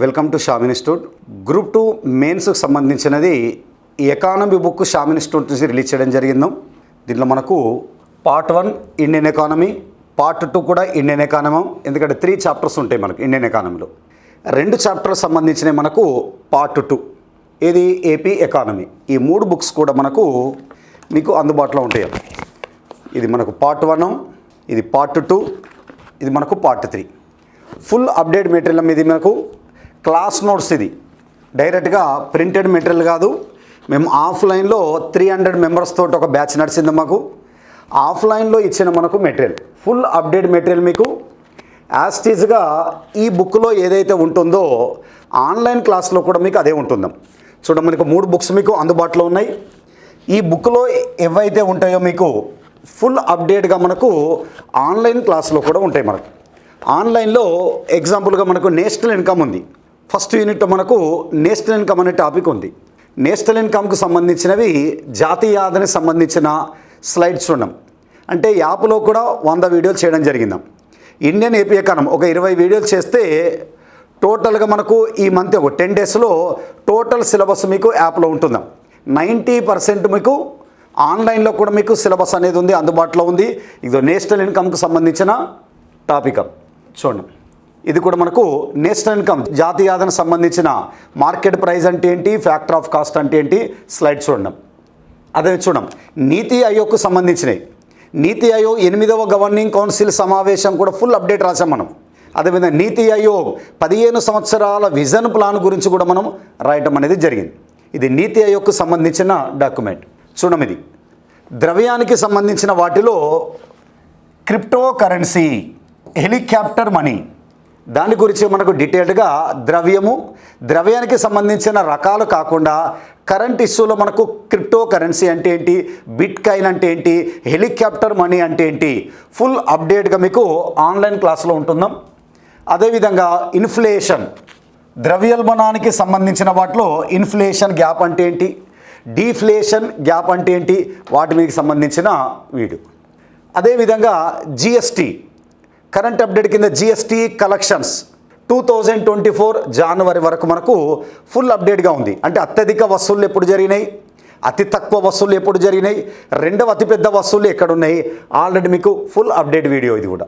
Welcome to Sham institute. Group two మెయిన్స్కి సంబంధించినది ఈ ఎకానమీ బుక్ షామ్ ఇన్స్టిట్యూట్ నుంచి రిలీజ్ చేయడం జరిగింది. దీంట్లో మనకు part one Indian economy part two కూడా ఇండియన్ ఎకానమీ ఎందుకంటే త్రీ చాప్టర్స్ ఉంటాయి మనకు ఇండియన్ ఎకానమీలో. రెండు చాప్టర్స్ సంబంధించినవి మనకు పార్ట్ టూ. ఇది ఏపీ ఎకానమీ. ఈ మూడు బుక్స్ కూడా మనకు మీకు అందుబాటులో ఉంటాయి ఇది మనకు పార్ట్ వన్ ఇది పార్ట్ టూ ఇది మనకు part three. Full update material ఇది మనకు క్లాస్ నోట్స్ ఇది. డైరెక్ట్గా ప్రింటెడ్ మెటీరియల్ కాదు. మేము ఆఫ్లైన్లో త్రీ హండ్రెడ్ మెంబర్స్ తోటి ఒక బ్యాచ్ నడిచింది మాకు. ఆఫ్లైన్లో ఇచ్చిన మనకు మెటీరియల్. ఫుల్ అప్డేట్ మెటీరియల్ మీకు. యాస్టీజ్గా ఈ బుక్లో ఏదైతే ఉంటుందో ఆన్లైన్ క్లాస్లో కూడా మీకు అదే ఉంటుందాం. చూడ మనకు మూడు బుక్స్ మీకు అందుబాటులో ఉన్నాయి. ఈ బుక్లో ఏవైతే ఉంటాయో మీకు ఫుల్ అప్డేట్గా మనకు ఆన్లైన్ క్లాస్లో కూడా ఉంటాయి మనకు. ఆన్లైన్లో ఎగ్జాంపుల్గా మనకు నేషనల్ ఇన్కమ్ ఉంది. ఫస్ట్ యూనిట్ మనకు నేషనల్ ఇన్కమ్ అనే టాపిక్ ఉంది. నేషనల్ ఇన్కమ్కి సంబంధించినవి జాతీయ ఆదానికి సంబంధించిన స్లైడ్స్ ఉన్నాం అంటే యాప్లో కూడా వంద వీడియోలు చేయడం జరిగిందాం. ఇండియన్ ఏపీ కనం ఒక ఇరవై వీడియోలు చేస్తే టోటల్గా మనకు ఈ మంత్ ఒక టెన్ డేస్లో టోటల్ సిలబస్ మీకు యాప్లో ఉంటుందాం. నైంటీ పర్సెంట్ మీకు ఆన్లైన్లో కూడా మీకు సిలబస్ అనేది ఉంది అందుబాటులో ఉంది. ఇది నేషనల్ ఇన్కమ్కి సంబంధించిన టాపిక్. చూడండి. ఇది కూడా మనకు నేషనల్ ఇన్కమ్ జాతీయ సంబంధించిన మార్కెట్ ప్రైస్ అంటే ఏంటి ఫ్యాక్టర్ ఆఫ్ కాస్ట్ అంటే ఏంటి స్లైడ్ చూడండి. అదే చూడం నీతి ఆయోగ్కు సంబంధించినవి. నీతి ఆయోగ్ ఎనిమిదవ గవర్నింగ్ కౌన్సిల్ సమావేశం కూడా ఫుల్ అప్డేట్ రాసాం మనం. అదేవిధంగా నీతి ఆయోగ్ పదిహేను సంవత్సరాల విజన్ ప్లాన్ గురించి కూడా మనం రాయటం అనేది జరిగింది. ఇది నీతి ఆయోగ్కు సంబంధించిన డాక్యుమెంట్. చూడం ఇది. ద్రవ్యానికి సంబంధించిన వాటిలో క్రిప్టో కరెన్సీ హెలికాప్టర్ మనీ దాని గురించి మనకు డీటెయిల్డ్గా ద్రవ్యము ద్రవ్యానికి సంబంధించిన రకాలు కాకుండా కరెంట్ ఇష్యూలో మనకు క్రిప్టో కరెన్సీ అంటే ఏంటి బిట్ కాయిన్ అంటే ఏంటి హెలికాప్టర్ మనీ అంటే ఏంటి ఫుల్ అప్డేట్గా మీకు ఆన్లైన్ క్లాస్లో ఉంటుందాం. అదేవిధంగా ఇన్ఫ్లేషన్ ద్రవ్యోల్బణానికి సంబంధించిన వాటిలో ఇన్ఫ్లేషన్ గ్యాప్ అంటే ఏంటి డీఫ్లేషన్ గ్యాప్ అంటే ఏంటి వాటి మీకు సంబంధించిన వీడియో. అదేవిధంగా జిఎస్టీ కరెంట్ అప్డేట్ కింద GST collections two thousand twenty four జనవరి వరకు మనకు ఫుల్ అప్డేట్గా ఉంది. అంటే అత్యధిక వసూళ్ళు ఎప్పుడు జరిగినాయి? అతి తక్కువ వసూళ్ళు ఎప్పుడు జరిగినాయి? రెండవ అతిపెద్ద వసూళ్ళు ఎక్కడున్నాయి? ఆల్రెడీ మీకు ఫుల్ అప్డేట్ వీడియో ఇది కూడా.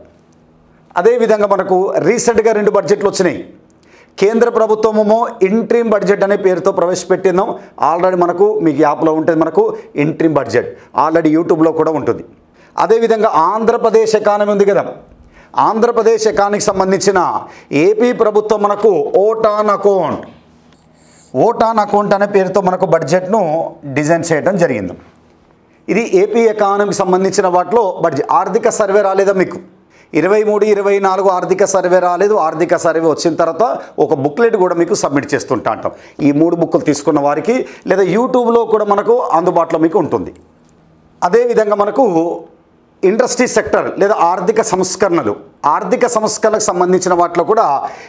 అదేవిధంగా మనకు రీసెంట్గా రెండు బడ్జెట్లు వచ్చినాయి. కేంద్ర ప్రభుత్వమేమో ఇంట్రీమ్ బడ్జెట్ అనే పేరుతో ప్రవేశపెట్టిందాం. ఆల్రెడీ మనకు మీకు యాప్లో ఉంటుంది మనకు ఇంట్రీమ్ బడ్జెట్ ఆల్రెడీ యూట్యూబ్లో కూడా ఉంటుంది. అదేవిధంగా ఆంధ్రప్రదేశ్ ఎకానమీ ఉంది కదా. ఆంధ్రప్రదేశ్ ఎకానికి సంబంధించిన ఏపీ ప్రభుత్వం మనకు ఓటాన్ అకౌంట్. ఓటాన్ అకౌంట్ అనే పేరుతో మనకు బడ్జెట్ను డిజైన్ చేయడం జరిగింది. ఇది ఏపీ ఎకానమీకి సంబంధించిన వాటిలో బడ్జెట్ ఆర్థిక సర్వే రాలేదా మీకు? ఇరవై మూడు ఇరవై నాలుగు ఆర్థిక సర్వే రాలేదు. ఆర్థిక సర్వే వచ్చిన తర్వాత ఒక బుక్లెట్ కూడా మీకు సబ్మిట్ చేస్తుంటా అంటాం. ఈ మూడు బుక్కులు తీసుకున్న వారికి లేదా యూట్యూబ్లో కూడా మనకు అందుబాటులో మీకు ఉంటుంది. అదేవిధంగా మనకు ఇండస్ట్రీ సెక్టర్ లేదా ఆర్థిక సంస్కరణలు ఆర్థిక సంస్కరణకు సంబంధించిన వాటిలో కూడా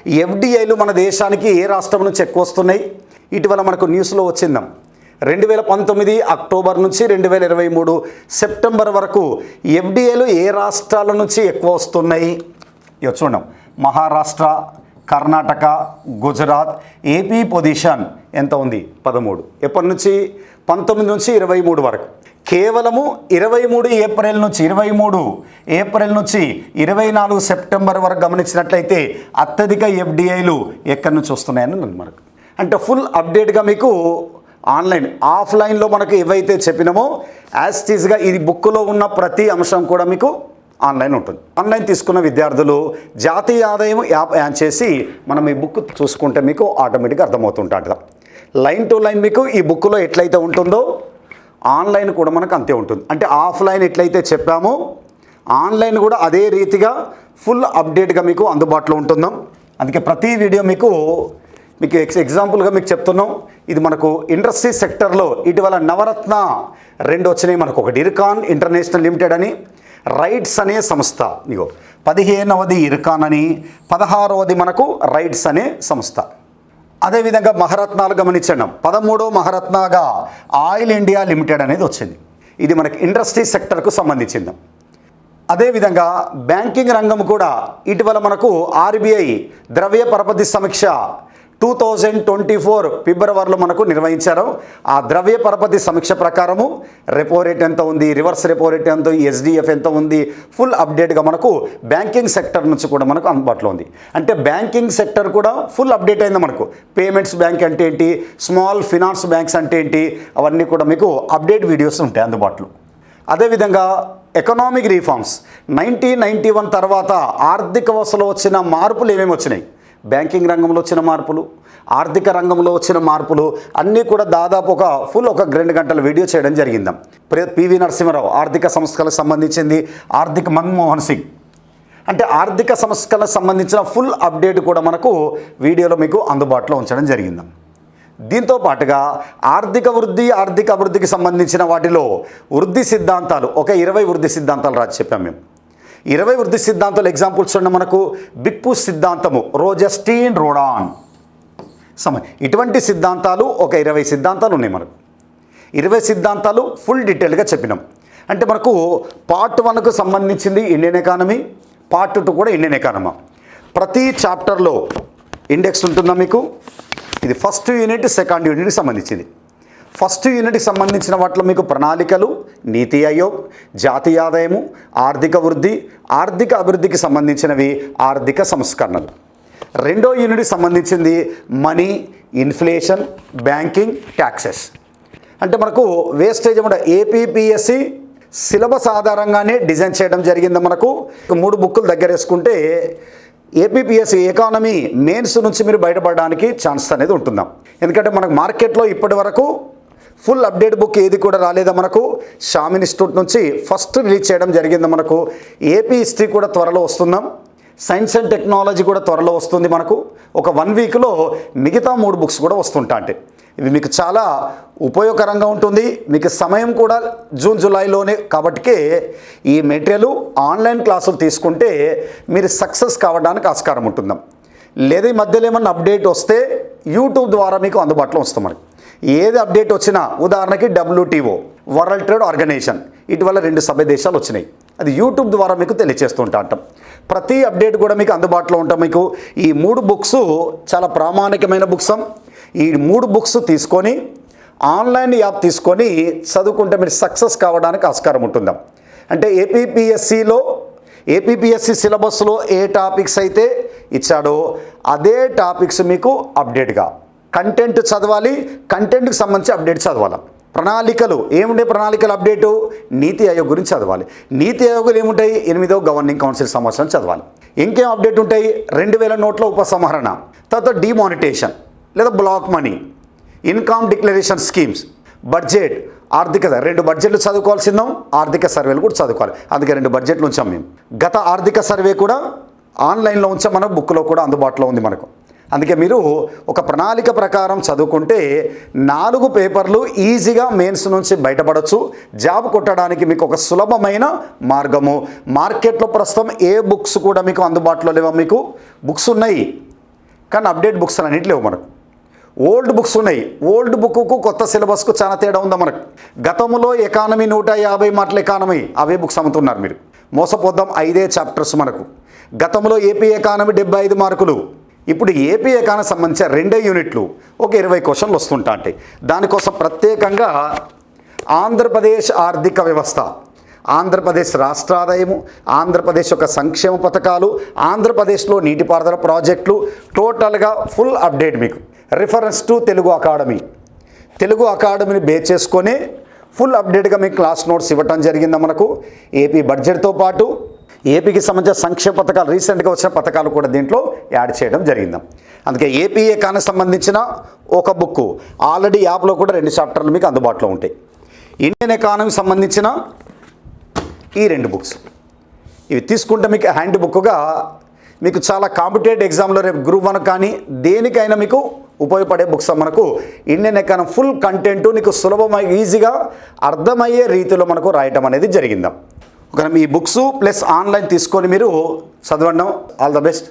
ఎఫ్డిఐలు మన దేశానికి ఏ రాష్ట్రం నుంచి ఎక్కువ వస్తున్నాయి? ఇటీవల మనకు న్యూస్లో వచ్చిందాం. రెండు వేల పంతొమ్మిది అక్టోబర్ నుంచి రెండు వేల ఇరవై మూడు సెప్టెంబర్ వరకు ఎఫ్డిఐలు ఏ రాష్ట్రాల నుంచి ఎక్కువ వస్తున్నాయి? ఇక చూడండి. మహారాష్ట్ర కర్ణాటక గుజరాత్ ఏపీ పొజిషన్ ఎంత ఉంది? పదమూడు. ఎప్పటి నుంచి? పంతొమ్మిది నుంచి ఇరవై మూడు వరకు. కేవలము ఇరవై మూడు ఏప్రిల్ నుంచి ఇరవై మూడు ఏప్రిల్ నుంచి ఇరవై నాలుగు సెప్టెంబర్ వరకు గమనించినట్లయితే అత్యధిక ఎఫ్డిఐలు ఎక్కడి నుంచి వస్తున్నాయని మనకు. అంటే ఫుల్ అప్డేట్గా మీకు ఆన్లైన్ ఆఫ్లైన్లో మనకు ఏవైతే చెప్పినామో యాస్టీస్గా ఇది బుక్లో ఉన్న ప్రతి అంశం కూడా మీకు ఆన్లైన్ ఉంటుంది. ఆన్లైన్ తీసుకున్న విద్యార్థులు జాతీయ ఆదాయం యాప్ యాన్ చేసి మనం ఈ బుక్ చూసుకుంటే మీకు ఆటోమేటిక్గా అర్థమవుతుంటాడు లైన్ టు లైన్ మీకు ఈ బుక్లో ఎట్లయితే ఉంటుందో ఆన్లైన్ కూడా మనకు అంతే ఉంటుంది. అంటే ఆఫ్లైన్ ఎట్లయితే చెప్పామో ఆన్లైన్ కూడా అదే రీతిగా ఫుల్ అప్డేట్గా మీకు అందుబాటులో ఉంటుందాం అందుకే ప్రతి వీడియో మీకు మీకు ఎక్స్ ఎగ్జాంపుల్గా మీకు చెప్తున్నాం. ఇది మనకు ఇండస్ట్రీ సెక్టర్లో ఇటీవల నవరత్న రెండు వచ్చినాయి మనకు. ఒకటి ఇర్కాన్ ఇంటర్నేషనల్ లిమిటెడ్ అని రైట్స్ అనే సంస్థ. ఇగో పదిహేనవది ఇర్కాన్ అని పదహారవది మనకు రైట్స్ అనే సంస్థ. అదేవిధంగా మహారత్నాలు గమనించండి. పదమూడో మహారత్నాగా ఆయిల్ ఇండియా లిమిటెడ్ అనేది వచ్చింది. ఇది మనకి ఇండస్ట్రీ సెక్టర్కు సంబంధించింది. అదేవిధంగా బ్యాంకింగ్ రంగం కూడా ఇటీవల మనకు ఆర్బీఐ ద్రవ్య పరపతి సమీక్ష టూ థౌజండ్ ట్వంటీ ఫోర్ ఫిబ్రవరిలో మనకు నిర్వహించారు. ఆ ద్రవ్య పరపతి సమీక్ష ప్రకారము రెపో రేట్ ఎంత ఉంది రివర్స్ రెపో రేట్ ఎంత ఉంది ఎస్డిఎఫ్ ఎంత ఉంది ఫుల్ అప్డేట్గా మనకు బ్యాంకింగ్ సెక్టర్ నుంచి కూడా మనకు అందుబాటులో ఉంది. అంటే బ్యాంకింగ్ సెక్టర్ కూడా ఫుల్ అప్డేట్ అయింది మనకు. పేమెంట్స్ బ్యాంక్ అంటే ఏంటి స్మాల్ ఫినాన్స్ బ్యాంక్స్ అంటే ఏంటి అవన్నీ కూడా మీకు అప్డేట్ వీడియోస్ ఉంటాయి అందుబాటులో. అదేవిధంగా economic reforms nineteen ninety one తర్వాత ఆర్థిక వ్యవస్థలో వచ్చిన మార్పులు ఏమేమి వచ్చినాయి? బ్యాంకింగ్ రంగంలో వచ్చిన మార్పులు ఆర్థిక రంగంలో వచ్చిన మార్పులు అన్నీ కూడా దాదాపు ఒక ఫుల్ ఒక రెండు గంటల వీడియో చేయడం జరిగిందాం. ప్రే పివి నరసింహారావు ఆర్థిక సంస్థలకు సంబంధించింది ఆర్థిక మన్మోహన్ సింగ్. అంటే ఆర్థిక సంస్థలకు సంబంధించిన ఫుల్ అప్డేట్ కూడా మనకు వీడియోలో మీకు అందుబాటులో ఉంచడం జరిగిందాం. దీంతో పాటుగా ఆర్థిక వృద్ధి ఆర్థిక అభివృద్ధికి సంబంధించిన వాటిలో వృద్ధి సిద్ధాంతాలు ఒక ఇరవై వృద్ధి సిద్ధాంతాలు రాసి చెప్పాం మేము. ఇరవై వృద్ధి సిద్ధాంతాలు ఎగ్జాంపుల్స్ ఉన్న మనకు. బిక్పు సిద్ధాంతము రోజస్టీన్ రోడాన్. సమ ఇటువంటి సిద్ధాంతాలు ఒక ఇరవై సిద్ధాంతాలు ఉన్నాయి మనకు. ఇరవై సిద్ధాంతాలు ఫుల్ డీటెయిల్గా చెప్పినాం. అంటే మనకు పార్ట్ వన్కు సంబంధించింది ఇండియన్ ఎకానమీ పార్ట్ టూ కూడా ఇండియన్ ఎకానమీ ప్రతి చాప్టర్లో ఇండెక్స్ ఉంటుందా మీకు? ఇది ఫస్ట్ యూనిట్ సెకండ్ యూనిట్కి సంబంధించింది. ఫస్ట్ యూనిట్కి సంబంధించిన వాటిలో మీకు ప్రణాళికలు నీతి ఆయోగ్ జాతీయ ఆదాయము ఆర్థిక వృద్ధి ఆర్థిక అభివృద్ధికి సంబంధించినవి ఆర్థిక సంస్కరణలు. రెండో యూనిట్కి సంబంధించింది మనీ ఇన్ఫ్లేషన్ బ్యాంకింగ్ ట్యాక్సెస్ అంటే మనకు వేస్టేజ్ మన ఏపీపీఎస్సి సిలబస్ ఆధారంగానే డిజైన్ చేయడం జరిగింది మనకు. మూడు బుక్కులు దగ్గర వేసుకుంటే ఏపీపీఎస్సి ఎకానమీ మెయిన్స్ నుంచి మీరు బయటపడడానికి ఛాన్స్ అనేది ఉంటుందాం. ఎందుకంటే మనకు మార్కెట్లో ఇప్పటి వరకు ఫుల్ అప్డేట్ బుక్ ఏది కూడా రాలేదా మనకు? షామ్ ఇన్స్టిట్యూట్ నుంచి ఫస్ట్ రిలీజ్ చేయడం జరిగింది మనకు. ఏపీ హిస్టరీ కూడా త్వరలో వస్తున్నాం సైన్స్ అండ్ టెక్నాలజీ కూడా త్వరలో వస్తుంది మనకు. ఒక వన్ వీక్లో మిగతా మూడు బుక్స్ కూడా వస్తుంటా అంటే ఇవి మీకు చాలా ఉపయోగకరంగా ఉంటుంది. మీకు సమయం కూడా జూన్ జూలైలోనే. కాబట్టికే ఈ మెటీరియల్ ఆన్లైన్ క్లాసులు తీసుకుంటే మీరు సక్సెస్ కావడానికి ఆస్కారం ఉంటుందాం. లేదా ఈ మధ్యలో ఏమన్నా అప్డేట్ వస్తే యూట్యూబ్ ద్వారా మీకు అందుబాటులో వస్తాం మనకి. ఏది అప్డేట్ వచ్చినా ఉదాహరణకి డబ్ల్యూటీఓ వరల్డ్ ట్రేడ్ ఆర్గనైజేషన్ ఇటీవల రెండు సభ్య దేశాలు వచ్చినాయి. అది యూట్యూబ్ ద్వారా మీకు తెలియచేస్తుంటా అంటాం. ప్రతి అప్డేట్ కూడా మీకు అందుబాటులో ఉంటాం మీకు. ఈ మూడు బుక్స్ చాలా ప్రామాణికమైన బుక్స్ ఈ మూడు బుక్స్ తీసుకొని ఆన్లైన్ యాప్ తీసుకొని చదువుకుంటే మీరు సక్సెస్ కావడానికి ఆస్కారం ఉంటుందాం? అంటే ఏపీపీఎస్సిలో ఏపీపీఎస్సి సిలబస్లో ఏ టాపిక్స్ అయితే ఇచ్చాడో అదే టాపిక్స్ మీకు అప్డేట్గా కంటెంట్ చదవాలి కంటెంట్కి సంబంధించి అప్డేట్ చదవాలి? ప్రణాళికలు ఏముండే ప్రణాళికలు అప్డేటు నీతి ఆయోగ్ గురించి చదవాలి. నీతి ఆయోగులు ఏముంటాయి? ఎనిమిదో గవర్నింగ్ కౌన్సిల్ సంవత్సరం చదవాలి. ఇంకేం అప్డేట్ ఉంటాయి? రెండు వేల నోట్ల ఉపసంహరణ తర్వాత డిమానిటేషన్ లేదా black money income declaration schemes budget ఆర్థిక రెండు బడ్జెట్లు చదువుకోవాల్సిందాం ఆర్థిక సర్వేలు కూడా చదువుకోవాలి. అందుకే రెండు బడ్జెట్లు ఉంచాం మేము. గత ఆర్థిక సర్వే కూడా ఆన్లైన్లో ఉంచాం మన బుక్లో కూడా అందుబాటులో ఉంది మనకు. అందుకే మీరు ఒక ప్రణాళిక ప్రకారం చదువుకుంటే నాలుగు పేపర్లు ఈజీగా మెయిన్స్ నుంచి బయటపడవచ్చు జాబ్ కొట్టడానికి మీకు ఒక సులభమైన మార్గము. మార్కెట్లో ప్రస్తుతం ఏ బుక్స్ కూడా మీకు అందుబాటులో లేవా మీకు? బుక్స్ ఉన్నాయి. కానీ అప్డేట్ బుక్స్ అన్నిటి లేవు మనకు. ఓల్డ్ బుక్స్ ఉన్నాయి. ఓల్డ్ బుక్కు కొత్త సిలబస్కు చాలా తేడా ఉందా మనకు? గతంలో ఎకానమీ నూట యాభై మాటల ఎకానమీ అవే బుక్స్ అమ్ముతున్నారు మీరు. మోసపోద్దాం ఐదే చాప్టర్స్ మనకు. గతంలో ఏపీ ఎకానమీ డెబ్బై ఐదు మార్కులు. ఇప్పుడు ఏపీ ఎకానమీ సంబంధించిన రెండే యూనిట్లు ఒక ఇరవై క్వశ్చన్లు వస్తుంటా అంటే దానికోసం ప్రత్యేకంగా ఆంధ్రప్రదేశ్ ఆర్థిక వ్యవస్థ ఆంధ్రప్రదేశ్ రాష్ట్ర ఆదాయము ఆంధ్రప్రదేశ్ యొక్క సంక్షేమ పథకాలు ఆంధ్రప్రదేశ్లో నీటిపారుదల ప్రాజెక్టులు టోటల్గా ఫుల్ అప్డేట్ మీకు. Reference to Telugu Academy. Telugu అకాడమీని base చేసుకొని ఫుల్ అప్డేట్గా మీకు క్లాస్ నోట్స్ ఇవ్వటం జరిగిందా మనకు. ఏపీ బడ్జెట్తో పాటు ఏపీకి సంబంధించిన సంక్షేమ పథకాలు రీసెంట్గా వచ్చిన పథకాలు కూడా దీంట్లో యాడ్ చేయడం జరిగింది. అందుకే ఏపీఏ ఎకానమీ సంబంధించిన ఒక బుక్ ఆల్రెడీ యాప్లో కూడా రెండు చాప్టర్లు మీకు అందుబాటులో ఉంటాయి. ఇండియన్ ఎకానమీకి సంబంధించిన ఈ రెండు బుక్స్. ఇవి తీసుకుంటే మీకు హ్యాండ్ బుక్గా మీకు చాలా కాంపిటేటివ్ ఎగ్జామ్లో రేపు గ్రూప్ వన్ కానీ దేనికైనా మీకు ఉపయోగపడే బుక్స్ మనకు ఇండియన్ ఎకానమీ ఫుల్ కంటెంట్ నీకు సులభమై ఈజీగా అర్థమయ్యే రీతిలో మనకు రాయటం అనేది జరిగిందాం. ఒక మీ బుక్స్ ప్లస్ ఆన్లైన్ తీసుకొని మీరు చదవడం ఆల్ ద బెస్ట్.